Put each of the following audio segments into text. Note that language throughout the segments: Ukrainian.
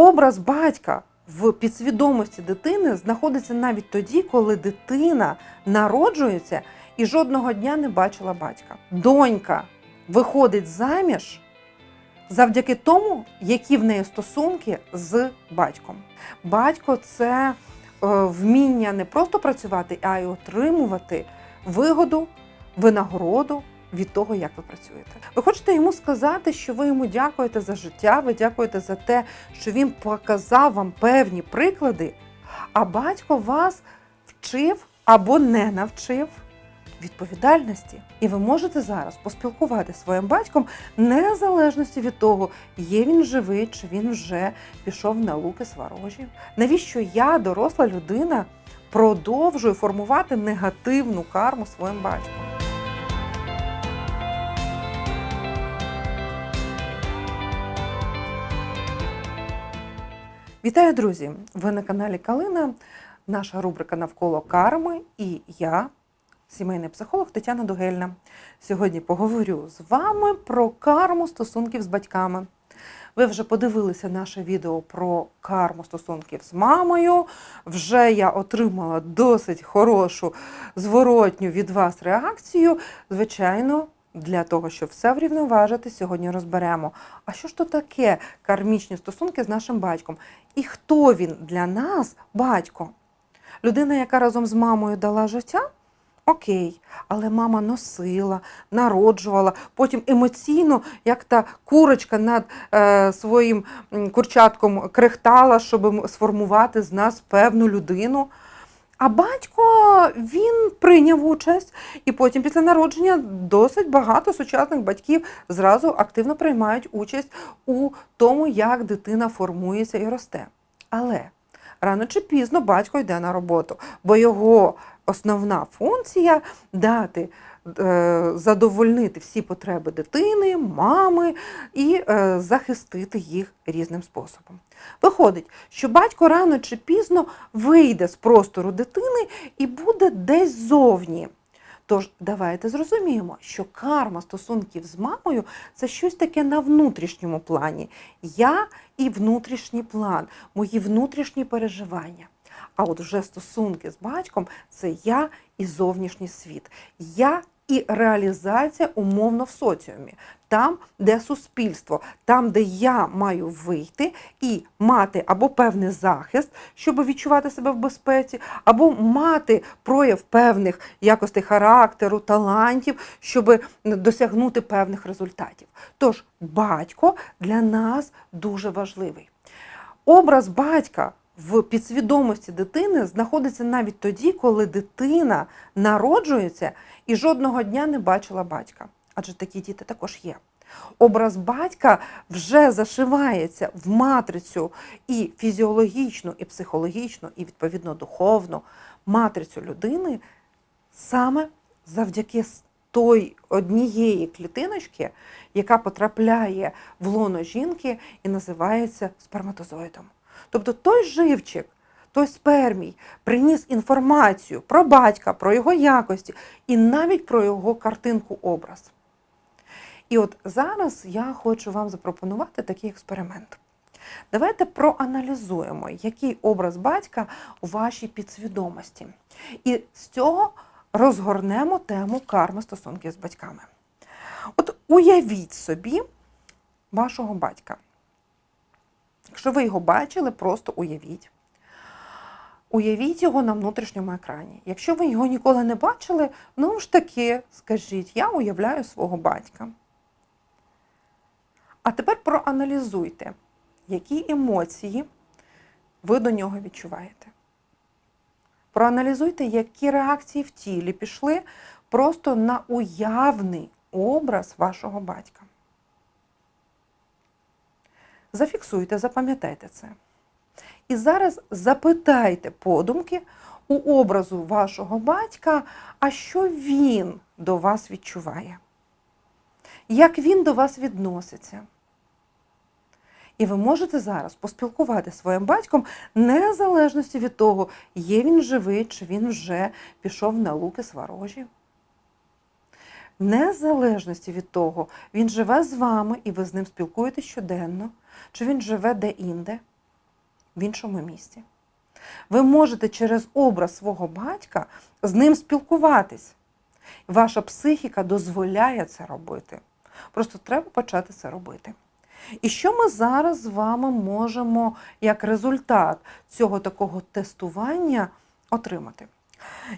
Образ батька в підсвідомості дитини знаходиться навіть тоді, коли дитина народжується і жодного дня не бачила батька. Донька виходить заміж завдяки тому, які в неї стосунки з батьком. Батько це е, вміння не просто працювати, а й отримувати вигоду, винагороду від того, як ви працюєте. Ви хочете йому сказати, що ви йому дякуєте за життя, ви дякуєте за те, що він показав вам певні приклади, а батько вас вчив або не навчив відповідальності. І ви можете зараз поспілкувати своїм батьком незалежності від того, є він живий чи він вже пішов на луки сварожі. Навіщо я, доросла людина, продовжую формувати негативну карму своїм батьком? Вітаю, друзі! Ви на каналі Калина. Наша рубрика навколо карми і я, сімейний психолог Тетяна Дугельна. Сьогодні поговорю з вами про карму стосунків з батьками. Ви вже подивилися наше відео про карму стосунків з мамою. Вже я отримала досить хорошу зворотню від вас реакцію. Звичайно, для того, щоб все врівноважити, сьогодні розберемо. А що ж то таке кармічні стосунки з нашим батьком? І хто він для нас, батько? Людина, яка разом з мамою дала життя? Окей, але мама носила, народжувала, потім емоційно, як та курочка над е, своїм курчатком крехтала, щоб сформувати з нас певну людину. А батько він прийняв участь, і потім після народження досить багато сучасних батьків зразу активно приймають участь у тому, як дитина формується і росте. Але рано чи пізно батько йде на роботу, бо його основна функція дати. Е, Задовольнити всі потреби дитини, мами і е, захистити їх різним способом. Виходить, що батько рано чи пізно вийде з простору дитини і буде десь зовні. Тож давайте зрозуміємо, що карма стосунків з мамою це щось таке на внутрішньому плані. Я і внутрішній план, мої внутрішні переживання. А от вже стосунки з батьком це я і зовнішній світ. Я і реалізація умовно в соціумі, там, де суспільство, там, де я маю вийти і мати або певний захист, щоб відчувати себе в безпеці, або мати прояв певних якостей характеру, талантів, щоб досягнути певних результатів. Тож батько для нас дуже важливий. Образ батька в підсвідомості дитини знаходиться навіть тоді, коли дитина народжується і жодного дня не бачила батька. Адже такі діти також є. Образ батька вже зашивається в матрицю і фізіологічну, і психологічну, і відповідно духовну матрицю людини саме завдяки той однієї клітиночки, яка потрапляє в лоно жінки і називається сперматозоїдом. Тобто той живчик, той спермій приніс інформацію про батька, про його якості і навіть про його картинку образ. І от зараз я хочу вам запропонувати такий експеримент. Давайте проаналізуємо, який образ батька у вашій підсвідомості. І з цього розгорнемо тему карми стосунків з батьками. От уявіть собі вашого батька. Якщо ви його бачили, просто уявіть. Уявіть його на внутрішньому екрані. Якщо ви його ніколи не бачили, ну ж таки, скажіть, я уявляю свого батька. А тепер проаналізуйте, які емоції ви до нього відчуваєте. Проаналізуйте, які реакції в тілі пішли просто на уявний образ вашого батька. Зафіксуйте, запам'ятайте це. І зараз запитайте подумки у образу вашого батька, а що він до вас відчуває? Як він до вас відноситься? І ви можете зараз поспілкувати своїм батьком незалежності від того, є він живий, чи він вже пішов на луки сварожі. Незалежності від того, він живе з вами і ви з ним спілкуєтесь щоденно, чи він живе де-інде. в іншому місті. Ви можете через образ свого батька з ним спілкуватись. Ваша психіка дозволяє це робити. Просто треба почати це робити. І що ми зараз з вами можемо як результат цього такого тестування отримати?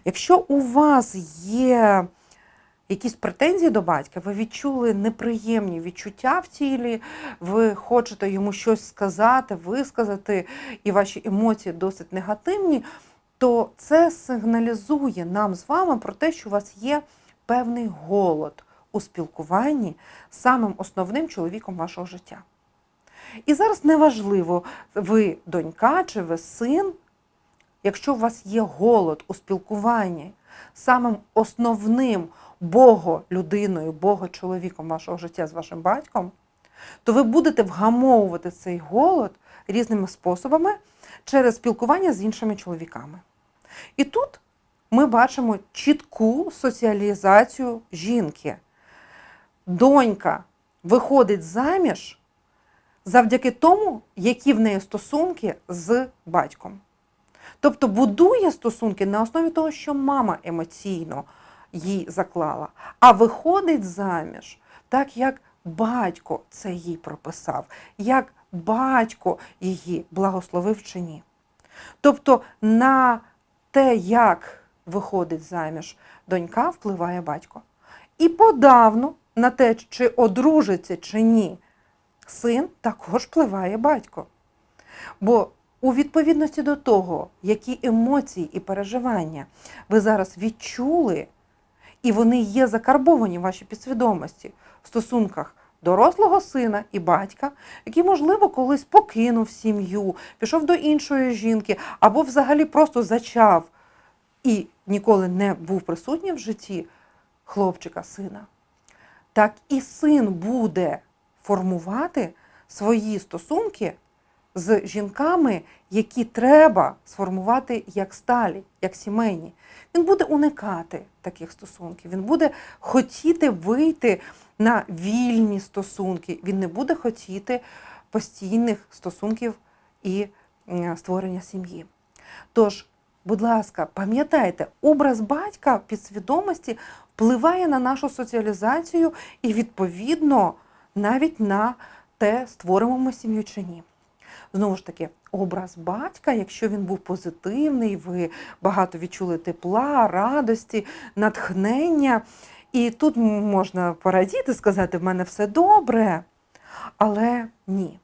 Якщо у вас є якісь претензії до батька, ви відчули неприємні відчуття в тілі, ви хочете йому щось сказати, висказати, і ваші емоції досить негативні, то це сигналізує нам з вами про те, що у вас є певний голод у спілкуванні з самим основним чоловіком вашого життя. І зараз неважливо, ви донька чи ви син, якщо у вас є голод у спілкуванні самим основним Бого-людиною, Бога-чоловіком вашого життя з вашим батьком, то ви будете вгамовувати цей голод різними способами через спілкування з іншими чоловіками. І тут ми бачимо чітку соціалізацію жінки. Донька виходить заміж завдяки тому, які в неї стосунки з батьком. Тобто будує стосунки на основі того, що мама емоційно їй заклала, а виходить заміж так, як батько це їй прописав, як батько її благословив чи ні. Тобто на те, як виходить заміж донька, впливає батько. І подавно на те, чи одружиться чи ні, син також впливає батько. Бо у відповідності до того, які емоції і переживання ви зараз відчули, і вони є закарбовані в вашій підсвідомості в стосунках дорослого сина і батька, який, можливо, колись покинув сім'ю, пішов до іншої жінки, або взагалі просто зачав і ніколи не був присутній в житті хлопчика, сина, так і син буде формувати свої стосунки з жінками, які треба сформувати як сталі, як сімейні. Він буде уникати таких стосунків, він буде хотіти вийти на вільні стосунки, він не буде хотіти постійних стосунків і створення сім'ї. Тож, будь ласка, пам'ятайте, образ батька підсвідомості впливає на нашу соціалізацію і, відповідно, навіть на те, створимо ми сім'ю чи ні. Знову ж таки, образ батька, якщо він був позитивний, ви багато відчули тепла, радості, натхнення. І тут можна порадіти, сказати, в мене все добре. Але ні.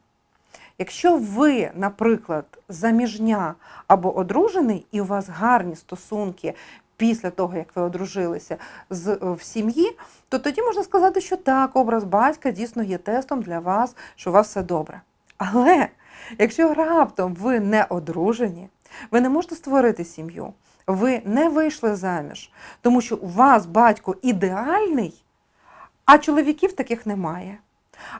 Якщо ви, наприклад, заміжня або одружений, і у вас гарні стосунки після того, як ви одружилися з, в сім'ї, то тоді можна сказати, що так, образ батька дійсно є тестом для вас, що у вас все добре. Але якщо раптом ви не одружені, ви не можете створити сім'ю, ви не вийшли заміж, тому що у вас батько ідеальний, а чоловіків таких немає.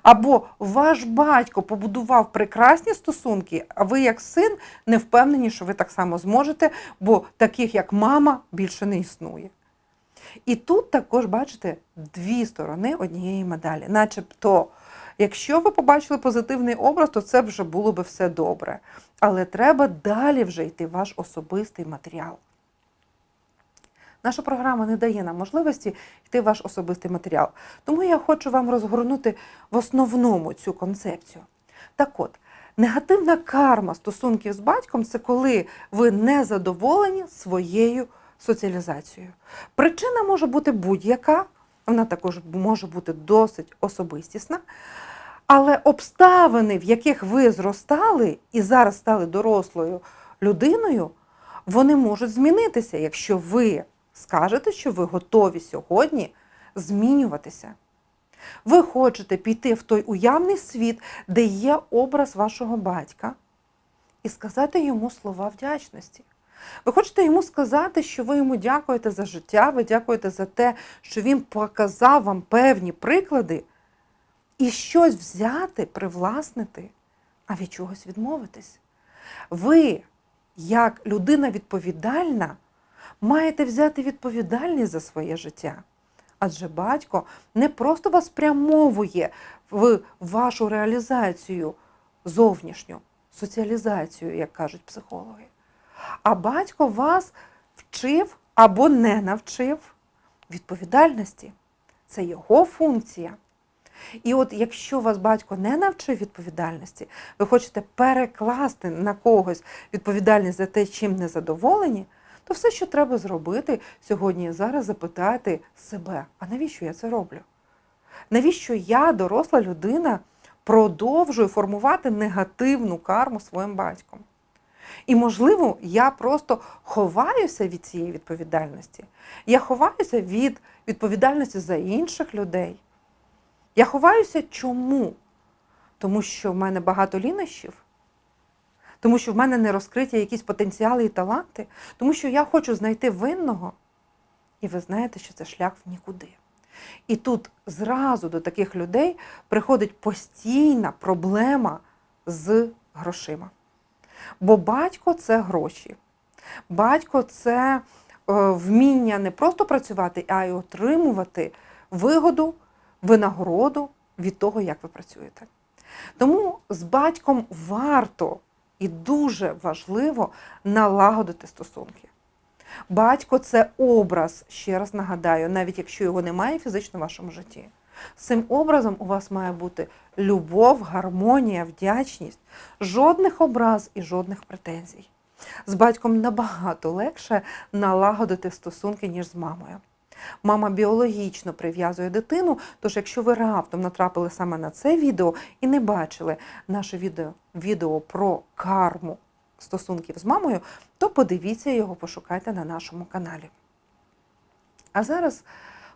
Або ваш батько побудував прекрасні стосунки, а ви, як син, не впевнені, що ви так само зможете, бо таких, як мама, більше не існує. І тут також бачите дві сторони однієї медалі. Начебто, якщо ви побачили позитивний образ, то це вже було би все добре. Але треба далі вже йти ваш особистий матеріал. Наша програма не дає нам можливості йти ваш особистий матеріал. Тому я хочу вам розгорнути в основному цю концепцію. Так от, негативна карма стосунків з батьком це коли ви не задоволені своєю соціалізацією. Причина може бути будь-яка, вона також може бути досить особистісна. Але обставини, в яких ви зростали і зараз стали дорослою людиною, вони можуть змінитися, якщо ви скажете, що ви готові сьогодні змінюватися. Ви хочете піти в той уявний світ, де є образ вашого батька, і сказати йому слова вдячності. Ви хочете йому сказати, що ви йому дякуєте за життя, ви дякуєте за те, що він показав вам певні приклади, і щось взяти, привласнити, а від чогось відмовитись. Ви, як людина відповідальна, маєте взяти відповідальність за своє життя. Адже батько не просто вас спрямовує в вашу реалізацію зовнішню, соціалізацію, як кажуть психологи. А батько вас вчив або не навчив відповідальності. Це його функція. І от якщо вас батько не навчив відповідальності, ви хочете перекласти на когось відповідальність за те, чим не задоволені, то все, що треба зробити сьогодні і зараз, запитати себе, а навіщо я це роблю? Навіщо я, доросла людина, продовжую формувати негативну карму своїм батьком? І, можливо, я просто ховаюся від цієї відповідальності. Я ховаюся від відповідальності за інших людей. Я ховаюся чому? Тому що в мене багато лінощів, тому що в мене не розкриті якісь потенціали і таланти, тому що я хочу знайти винного. І ви знаєте, що це шлях в нікуди. І тут зразу до таких людей приходить постійна проблема з грошима. Бо батько це гроші. Батько це е, вміння не просто працювати, а й отримувати вигоду, винагороду від того, як ви працюєте. Тому з батьком варто і дуже важливо налагодити стосунки. Батько це образ, ще раз нагадаю, навіть якщо його немає фізично в вашому житті. Цим образом у вас має бути любов, гармонія, вдячність, жодних образ і жодних претензій. З батьком набагато легше налагодити стосунки, ніж з мамою. Мама біологічно прив'язує дитину, тож якщо ви раптом натрапили саме на це відео і не бачили наше відео, відео про карму стосунків з мамою, то подивіться його, пошукайте на нашому каналі. А зараз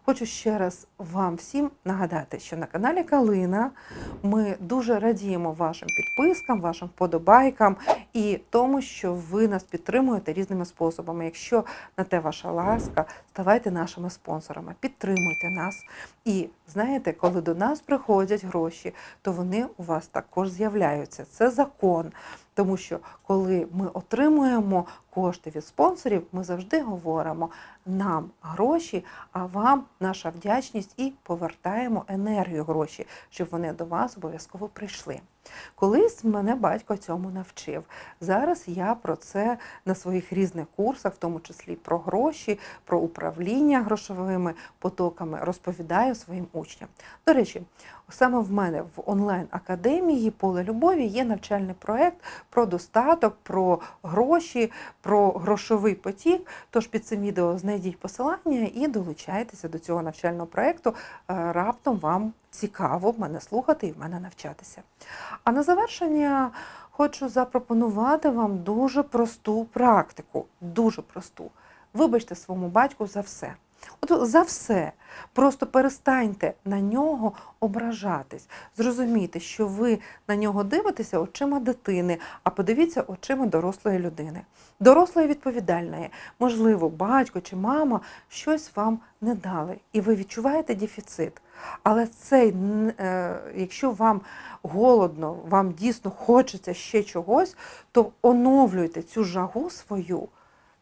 хочу ще раз вам всім нагадати, що на каналі Калина ми дуже радіємо вашим підпискам, вашим вподобайкам і тому, що ви нас підтримуєте різними способами. Якщо на те ваша ласка, ставайте нашими спонсорами, підтримуйте нас. І знаєте, коли до нас приходять гроші, то вони у вас також з'являються. Це закон. Тому що коли ми отримуємо кошти від спонсорів, ми завжди говоримо нам гроші, а вам наша вдячність і повертаємо енергію гроші, щоб вони до вас обов'язково прийшли. Колись мене батько цьому навчив. Зараз я про це на своїх різних курсах, в тому числі про гроші, про управління грошовими потоками, розповідаю своїм учням. До речі, саме в мене в онлайн-академії Поле любові є навчальний проект про достаток, про гроші, про грошовий потік. Тож під цим відео знайдіть посилання і долучайтеся до цього навчального проекту. Е, Раптом вам цікаво в мене слухати і в мене навчатися. А на завершення хочу запропонувати вам дуже просту практику. Дуже просту. Вибачте своєму батьку за все. От за все. Просто перестаньте на нього ображатись. Зрозумійте, що ви на нього дивитеся очима дитини, а подивіться очима дорослої людини. Дорослої відповідальної. Можливо, батько чи мама щось вам не дали, і ви відчуваєте дефіцит. Але цей, е, якщо вам голодно, вам дійсно хочеться ще чогось, то оновлюйте цю жагу свою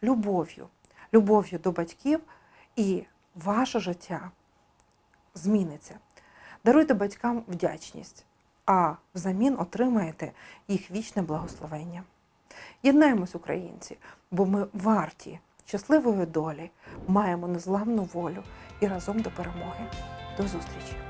любов'ю, любов'ю до батьків, і ваше життя зміниться. Даруйте батькам вдячність, а взамін отримаєте їх вічне благословення. Єднаємось, українці, бо ми варті щасливої долі, маємо незламну волю і разом до перемоги. До зустрічі!